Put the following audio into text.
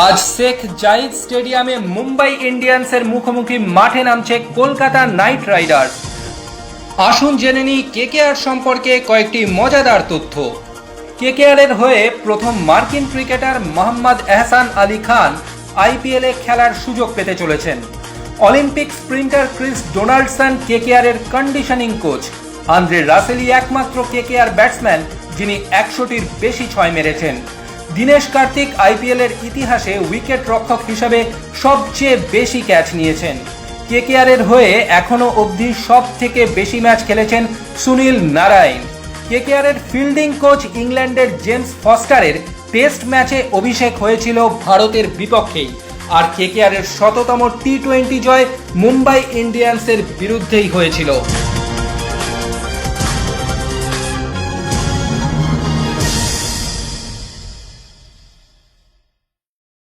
আজ শেখ জাইদ স্টেডিয়ামে মুম্বাই ইন্ডিয়ান্সের মুখোমুখি মাঠে নামছে কলকাতা নাইট রাইডার্স। আসুন জেনে নিই কেকেআর সম্পর্কে কয়েকটি মজাদার তথ্য। কেকেআরের হয়ে প্রথম মার্কিন ক্রিকেটার মোহাম্মদ এহসান আলী খান আইপিএলে খেলার সুযোগ পেতে চলেছেন। অলিম্পিক স্প্রিন্টার ক্রিস ডোনাল্ডসন কেকেআরের কন্ডিশনিং কোচ। আন্দ্রে রাসেলি একমাত্র কেকেআর ব্যাটসম্যান যিনি একশোটির বেশি ছয় মেরেছেন। দীনেশ কার্তিক আইপিএলের ইতিহাসে উইকেট রক্ষক হিসাবে সবচেয়ে বেশি ক্যাচ নিয়েছেন। কেকেআরের হয়ে এখনও অবধি সব থেকে বেশি ম্যাচ খেলেছেন সুনীল নারায়ণ। কেকেআরের ফিল্ডিং কোচ ইংল্যান্ডের জেমস ফস্টারের টেস্ট ম্যাচে অভিষেক হয়েছিল ভারতের বিপক্ষেই। আর কেকেআরের শততম টি টোয়েন্টি জয় মুম্বাই ইন্ডিয়ান্সের বিরুদ্ধেই হয়েছিল।